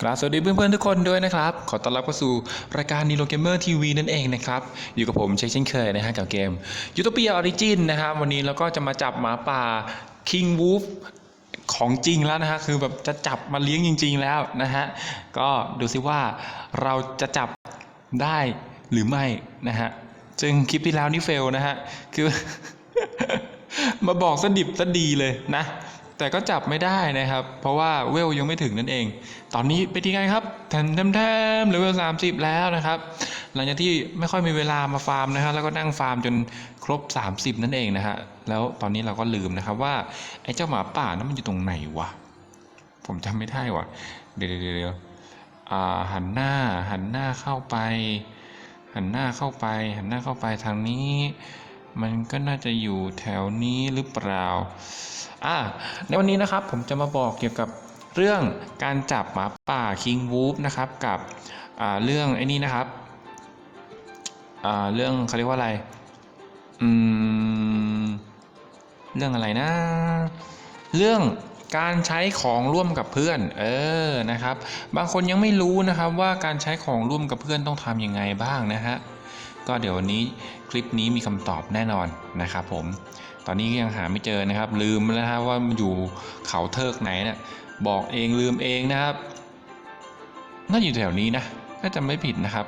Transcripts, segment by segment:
กราบสวัสดีเพื่อนๆทุกคนด้วยนะครับ ขอต้อนรับเข้าสู่รายการนีโ o เกมเมอร์ทีวีนั่นเองนะครับ อยู่กับผมเช่นเช่นเคยนะฮะกับเกมยูโ o เปียออริจินนะครับ วันนี้เราก็จะมาจับหมาป่า King Wolf ของจริงแล้วนะฮะ คือแบบจะจับมาเลี้ยงจริง ๆ แล้วนะฮะ ก็ดูซิว่าเราจะจับได้หรือไม่นะฮะ ซึ่งคลิปที่แล้วนี่เฟลนะฮะ คือ มาบอกสดิบสดีเลยนะ แต่ก็จับไม่ได้นะครับ เพราะว่าเวลยังไม่ถึงนั่นเอง ตอนนี้ไปนที่ไงครับแทมแทมแทมเลเวลสามสิบแล้วนะครับ หลังจากที่ไม่ค่อยมีเวลามาฟาร์มนะครับแล้วก็นั่งฟาร์มจนครบ 30 นั่นเองนะฮะแล้วตอนนี้เราก็ลืมนะครับว่าไอ้เจ้าหมาป่านั้นมันอยู่ตรงไหนวะผมจำไม่ได้วะเดี๋ยวเดี๋ยวเดี๋ยวหันหน้าหันหน้าเข้าไป หันหน้าเข้าไป หันหน้าเข้าไปทางนี้ มันก็น่าจะอยู่แถวนี้หรือเปล่า อ่า ในวันนี้นะครับผมจะมาบอกเกี่ยวกับเรื่องการจับหมาป่าคิงวูฟนะครับกับเรื่องไอ้นี่นะครับเรื่องเขาเรียกว่าอะไร อืม เรื่องอะไรนะ เรื่องการใช้ของร่วมกับเพื่อน เออ นะครับ บางคนยังไม่รู้นะครับว่าการใช้ของร่วมกับเพื่อนต้องทำยังไงบ้างนะฮะ ก็เดี๋ยววันนี้คลิปนี้มีคำตอบแน่นอนนะครับผม ตอนนี้ยังหาไม่เจอนะครับ ลืมแล้วนะครับว่ามันอยู่เขาเทิกไหนเนะี่ยบอกเองลืมเองนะครับน่าจะอยู่แถวนี้นะถ้าจำไม่ผิดนะครับ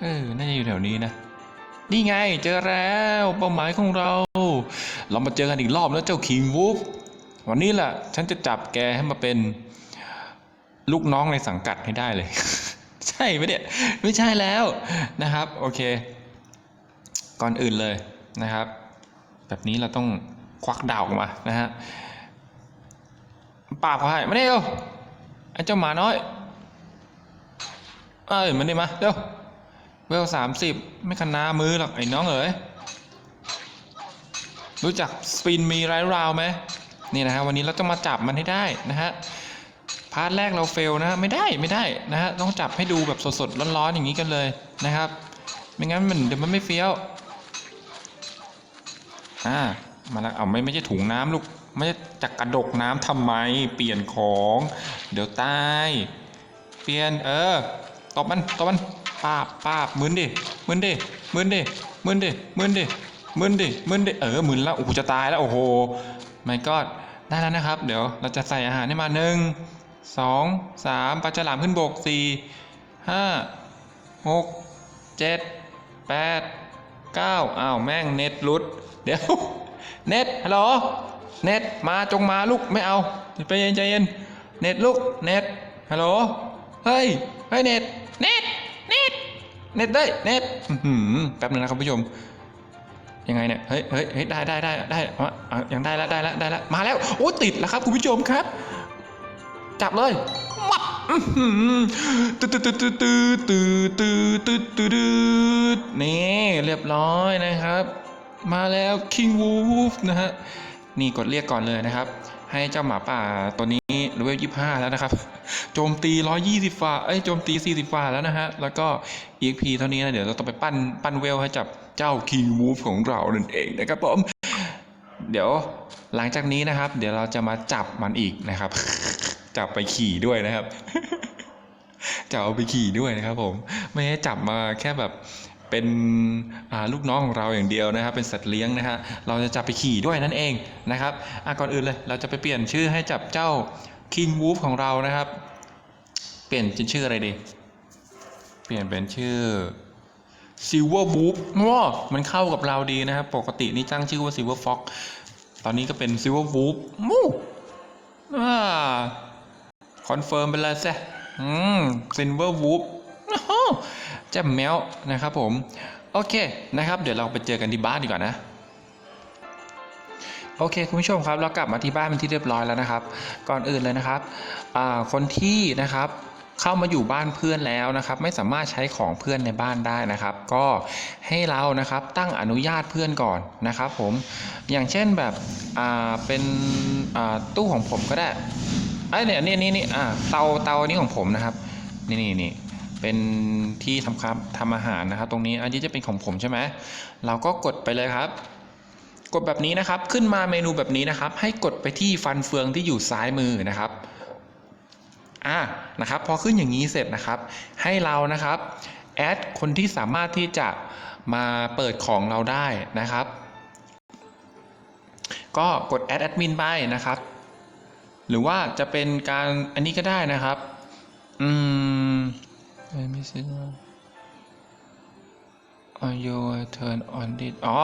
เออน่าจะอยู่แถวนี้นะนี่ไงเจอแล้วเป้าหมายของเรา เรามาเจอกันอีกรอบแล้วเจ้าคิงวูฟวันนี้แหละฉันจะจับแกให้มาเป็นลูกน้องในสังกัดให้ได้เลย ใช่ไหมเนี่ยไม่ใช่แล้วนะครับโอเค ก่อนอื่นเลยนะครับ แบบนี้เราต้องควักดาวออกมานะฮะปราบเขาให้มาเนี่เร็วไอ้เจ้าหมาน้อยเอ้ยมันนี่มาเร็วเวลสามสิบไม่คันามือหรอกไอ้น้องเอ๋ยรู้จักสปินมีไรราวไหมนี่นะฮะวันนี้เราต้องมาจับมันให้ได้นะฮะ พาร์ทแรกเราเฟลนะไม่ได้ไม่ได้นะฮะต้องจับให้ดูแบบสดๆร้อนๆอย่างนี้กันเลยนะครับ ไม่งั้นมันเดี๋ยวมันไม่เฟี้ยวอ่ามาแล้วเอาไม่ไม่ใช่ถุงน้ำลูกไม่ใช่จักกระดกน้ำทำไม เปลี่ยนของ เดี๋ยวตาย เปลี่ยนเออตบมันตบมันปาบปาบมึนดิมึนดิมึนดิมึนดิมึนดิมึนดิมึนดิเออมึนแล้วโอ้โหจะตายแล้วโอ้โหไม่ก็ได้แล้วนะครับ เดี๋ยวเราจะใส่อาหารให้มาหนึ่ง สองสามปลาฉลามขึ้นบกสี่ห้าหกเจ็ดแปดเก้าอ้าวแม่งเน็ตหลุด เดี๋ยว เน็ตฮัลโหลเน็ตมาจงมาลูกไม่เอาใจเย็นใจเย็นเน็ตลูกเน็ตฮัลโหลเฮ้ยเฮ้ยเน็ตเน็ตเน็ตเน็ตได้เน็ตแป๊บนึงนะครับผู้ชมยังไงเนี่ยเฮ้ยเฮ้ยเฮ้ยได้ได้ได้ได้อาเอายังได้แล้วได้แล้วได้แล้วมาแล้วโอ้ติดแล้วครับคุณผู้ชมครับ จับเลยมับอื้อหือตืดตืดตืดตืดตืดตืดตืดตืดตืดนี่เรียบร้อยนะครับ มาแล้ว King Wolf นะฮะนี่กดเรียกก่อนเลยนะครับ ให้เจ้าหมาป่าตัวนี้เลเวล25แล้วนะครับ โจมตี120ฟ้าเอ้ยโจมตี40ฟ้าแล้วนะฮะ แล้วก็ EXP เท่านี้นะเดี๋ยวเราต้องไปปั้นปั้นเวลให้จับเจ้า King Wolf ของเรานั่นเองนะครับผมเดี๋ยวหลังจากนี้นะครับ เดี๋ยวเราจะมาจับมันอีกนะครับ จับไปขี่ด้วยนะครับจะเอาไปขี่ด้วยนะครับผมไม่ให้จับมาแค่แบบเป็นลูกน้องของเราอย่างเดียวนะครับ เป็นสัตว์เลี้ยงนะฮะเราจะจับไปขี่ด้วยนั่นเองนะครับก่อนอื่นเลยเราจะไปเปลี่ยนชื่อให้จับเจ้า King Wolf ของเรานะครับ เปลี่ยนเป็นชื่ออะไรดี เปลี่ยนเป็นชื่อ Silver Wolf ว้ามันเข้ากับเราดีนะครับ ปกตินี่ตั้งชื่อว่า Silver Fox ตอนนี้ก็เป็น Silver Wolf มู้อ่า คอนเฟิร์มไปเลยซะอืมซินเวอร์วูฟจ่มแมวนะครับผม โอเคนะครับ เดี๋ยวเราไปเจอกันที่บ้านดีกว่านะโอเคคุณผู้ชมครับเรากลับมาที่บ้านเป็นที่เรียบร้อยแล้วนะครับ ก่อนอื่นเลยนะครับคนที่นะครับเข้ามาอยู่บ้านเพื่อนแล้วนะครับ ไม่สามารถใช้ของเพื่อนในบ้านได้นะครับ ก็ให้เรานะครับตั้งอนุญาตเพื่อนก่อนนะครับ ผมอย่างเช่นแบบเป็นตู้ของผมก็ได้ ไอ้เนี่ยนี่นี่นี่อ่าเตาเตานี้ของผมนะครับ นี่นี่นี่เป็นที่ทำครับทำอาหารนะครับ ตรงนี้อันนี้จะเป็นของผมใช่ไหมเราก็กดไปเลยครับ กดแบบนี้นะครับ ขึ้นมาเมนูแบบนี้นะครับ ให้กดไปที่ฟันเฟืองที่อยู่ซ้ายมือนะครับอะนะครับ พอขึ้นอย่างนี้เสร็จนะครับ ให้เรานะครับแอดคนที่สามารถที่จะมาเปิดของเราได้นะครับ ก็กดแอดแอดมินไปนะครับ หรือว่าจะเป็นการอันนี้ก็ได้นะครับ อืมไม่ซื้อ your turn on it อ๋อ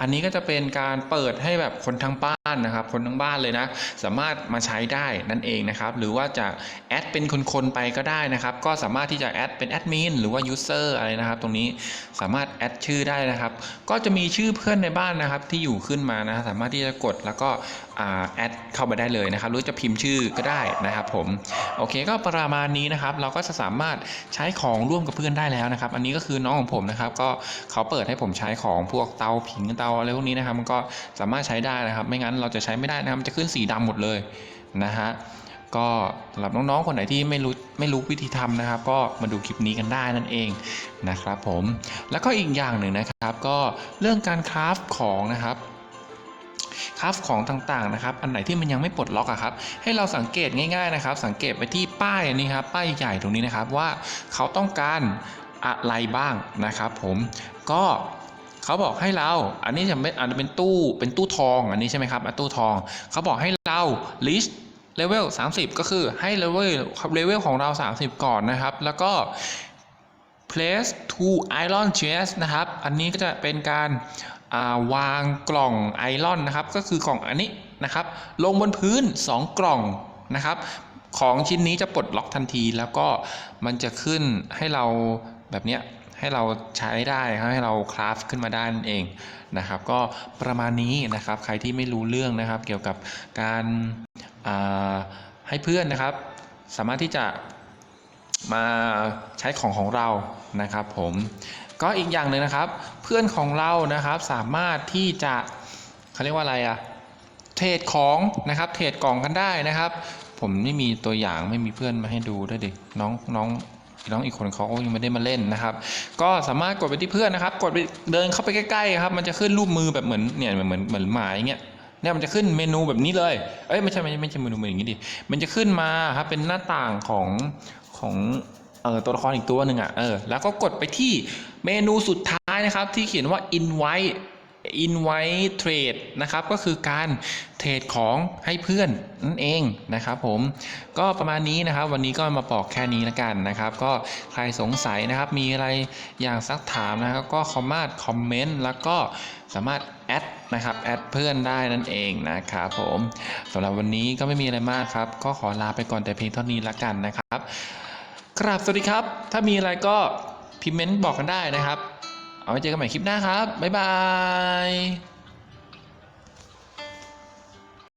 อันนี้ก็จะเป็นการเปิดให้แบบคนทั้งบ้านนะครับ คนทั้งบ้านเลยนะ สามารถมาใช้ได้นั่นเองนะครับ หรือว่าจะแอดเป็นคนๆไปก็ได้นะครับ ก็สามารถที่จะแอดเป็นแอดมินหรือว่า user อะไรนะครับ ตรงนี้สามารถแอดชื่อได้นะครับ ก็จะมีชื่อเพื่อนในบ้านนะครับ ที่อยู่ขึ้นมานะ สามารถที่จะกดแล้วก็แอดเข้าไปได้เลยนะครับ หรือจะพิมพ์ชื่อก็ได้นะครับผม โอเค ก็ประมาณนี้นะครับ เราก็จะสามารถใช้ของร่วมกับเพื่อนได้แล้วนะครับ อันนี้ก็คือน้องของผมนะครับ ก็เขาเปิดให้ผมใช้ของพวกเตาผิงเตาอะไรพวกนี้นะครับ มันก็สามารถใช้ได้นะครับ ไม่งั้นเราจะใช้ไม่ได้นะครับมันจะขึ้นสีดำหมดเลยนะฮะก็สำหรับน้องๆ คนไหนที่ไม่รู้ไม่รู้วิธีทำนะครับ ก็มาดูคลิปนี้กันได้นั่นเองนะครับผมแล้วก็อีกอย่างหนึ่งนะครับ ก็เรื่องการคราฟของนะครับคราฟของต่างๆนะครับ อันไหนที่มันยังไม่ปลดล็อกอะครับ ให้เราสังเกตง่าย ๆนะครับ สังเกตไปที่ป้ายนนี้ครับ ป้ายใหญ่ตรงนี้นะครับว่าเขาต้องการ อะไรบ้างนะครับผมก็เขาบอกให้เรา อันนี้จะเป็นอาจจะเป็นตู้เป็นตู้ทองอันนี้ใช่ไหมครับอะตู้ทองเขาบอกให้เรา list level 30 ก็คือให้ level level ของเรา 30 ก่อนนะครับ แล้วก็ place to iron chest นะครับ อันนี้ก็จะเป็นการาวางกล่องไอรอนนะครับ ก็คือกล่องอันนี้นะครับ ลงบนพื้น 2 กล่องนะครับ ของชิ้นนี้จะปลดล็อกทันที แล้วก็มันจะขึ้นให้เรา แบบเนี้ยให้เราใช้ได้ครับให้เราคราฟขึ้นมาได้นั่นเองนะครับ ก็ประมาณนี้นะครับใครที่ไม่รู้เรื่องนะครับ เกี่ยวกับการาให้เพื่อนนะครับ สามารถที่จะมาใช้ของของเรานะครับ ผมก็อีกอย่างหนึ่งนะครับ เพื่อนของเรานะครับสามารถที่จะเขาเรียกว่าอะไรอะเทรดของนะครับ เทรดกล่องกันได้นะครับ ผมไม่มีตัวอย่างไม่มีเพื่อนมาให้ดูด้วยดิน้องน้อง น้องอีกคนเขายังไม่ได้มาเล่นนะครับ ก็สามารถกดไปที่เพื่อนนะครับ กดไปเดินเข้าไปใกล้ๆครับ มันจะขึ้นรูปมือแบบเหมือนเนี่ยเหมือนเหมือนหมายเงี้ยเนี่ยมันจะขึ้นเมนูแบบนี้เลย เอ้ยไม่ใช่ไม่ใช่ไม่ใช่เมนูอย่างนี้ดิ มันจะขึ้นมาครับเป็นหน้าต่างของของเออตัวละครอีกตัวหนึ่งอะเออแล้วก็กดไปที่เมนูสุดท้ายนะครับ ที่เขียนว่า invite invite trade นะครับก็คือการเทรดของให้เพื่อนนั่นเองนะครับผมก็ประมาณนี้นะครับ วันนี้ก็มาบอกแค่นี้แล้วกันนะครับ ก็ใครสงสัยนะครับมีอะไรอย่างซักถามนะครับก็สามารถคอมเมนต์แล้วก็สามารถแอดนะครับแอดเพื่อนได้นั่นเองนะครับผมสำหรับวันนี้ก็ไม่มีอะไรมากครับ ก็ขอลาไปก่อนแต่เพียงเท่านี้ละกันนะครับครับสวัสดีครับ ถ้ามีอะไรก็พิมพ์เมนต์บอกกันได้นะครับ เอาไว้เจอกันใหม่คลิปหน้าครับ บ๊ายบาย